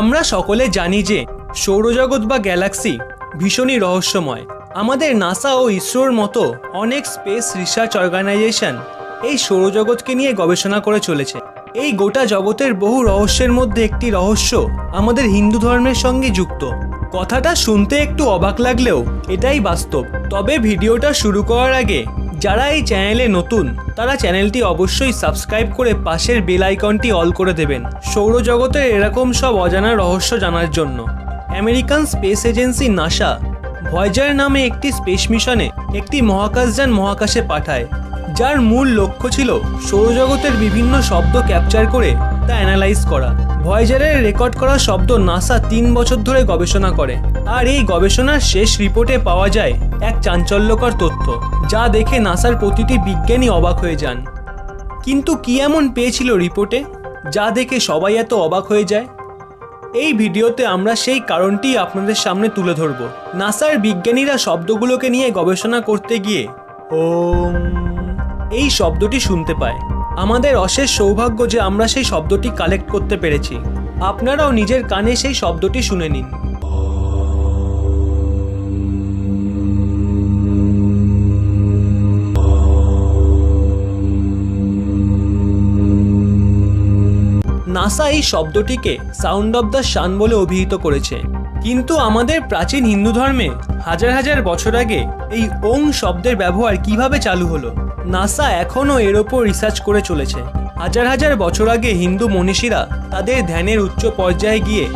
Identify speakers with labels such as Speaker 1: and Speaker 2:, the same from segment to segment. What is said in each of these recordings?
Speaker 1: আমরা সকলে জানি যে সৌরজগৎ বা গ্যালাক্সি ভীষণই রহস্যময়। আমাদের নাসা ও ইসরোর মতো অনেক স্পেস রিসার্চ অর্গানাইজেশন এই সৌরজগৎকে নিয়ে গবেষণা করে চলেছে। এই গোটা জগতের বহু রহস্যের মধ্যে একটি রহস্য আমাদের হিন্দু ধর্মের সঙ্গে যুক্ত। কথাটা শুনতে একটু অবাক লাগলেও এটাই বাস্তব। তবে ভিডিওটা শুরু করার আগে যারা এই চ্যানেলে নতুন, তারা চ্যানেলটি অবশ্যই সাবস্ক্রাইব করে পাশের বেল আইকনটি অল করে দেবেন। সৌরজগতের এরকম সব অজানা রহস্য জানার জন্য। American space agency NASA, Voyager নামে একটি স্পেস মিশনে একটি মহাকাশযান মহাকাশে পাঠায়, যার মূল লক্ষ্য ছিল সৌরজগতের বিভিন্ন শব্দ ক্যাপচার করে তা অ্যানালাইজ করা। ভয়েজারের রেকর্ড করা শব্দ নাসা তিন বছর ধরে গবেষণা করে। আর এই গবেষণার শেষ রিপোর্টে পাওয়া যায় এক চাঞ্চল্যকর তথ্য, যা দেখে নাসার প্রতিটি বিজ্ঞানী অবাক হয়ে যান। কিন্তু কি এমন পেয়েছিল রিপোর্টে, যা দেখে সবাই এত অবাক হয়ে যায়? এই ভিডিওতে আমরা সেই কারণটি আপনাদের সামনে তুলে ধরব। নাসার বিজ্ঞানীরা শব্দগুলোকে নিয়ে গবেষণা করতে গিয়ে, ওম, এই শব্দটি শুনতে পায়। আমাদের অশেষ সৌভাগ্য যে আমরা সেই শব্দটি কালেক্ট করতে পেরেছি। আপনারাও নিজের কানে সেই শব্দটি শুনে নিন। নাসা এই শব্দটিকে সাউন্ড অব দ্য সান বলে অভিহিত করেছে। কিন্তু আমাদের প্রাচীন হিন্দু ধর্মে হাজার হাজার বছর আগে এই ওং শব্দের ব্যবহার কীভাবে চালু হলো? নাসা এখনও এর ওপর রিসার্চ করে চলেছে। হাজার হাজার বছর আগে হিন্দু মনীষীরা তাদের ধ্যানের উচ্চ পর্যায়ে গিয়ে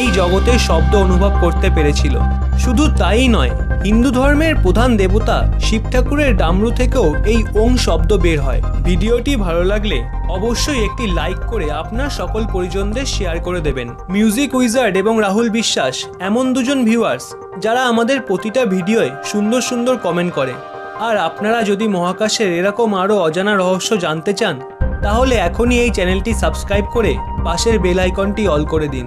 Speaker 1: এই জগতের শব্দ অনুভব করতে পেরেছিল। শুধু তাই নয়, হিন্দু ধর্মের প্রধান দেবতা শিব ঠাকুরের ডামরু থেকেও এই ওং শব্দ বের হয়। ভিডিওটি ভালো লাগলে অবশ্যই একটি লাইক করে আপনার সকল পরিজনদের শেয়ার করে দেবেন। মিউজিক উইজার্ড এবং রাহুল বিশ্বাস, এমন দুজন ভিউয়ার্স যারা আমাদের প্রতিটা ভিডিওয় সুন্দর সুন্দর কমেন্ট করে। আর আপনারা যদি মহাকাশের এরকম আরও অজানা রহস্য জানতে চান, তাহলে এখনই এই চ্যানেলটি সাবস্ক্রাইব করে পাশের বেল আইকনটি অল করে দিন।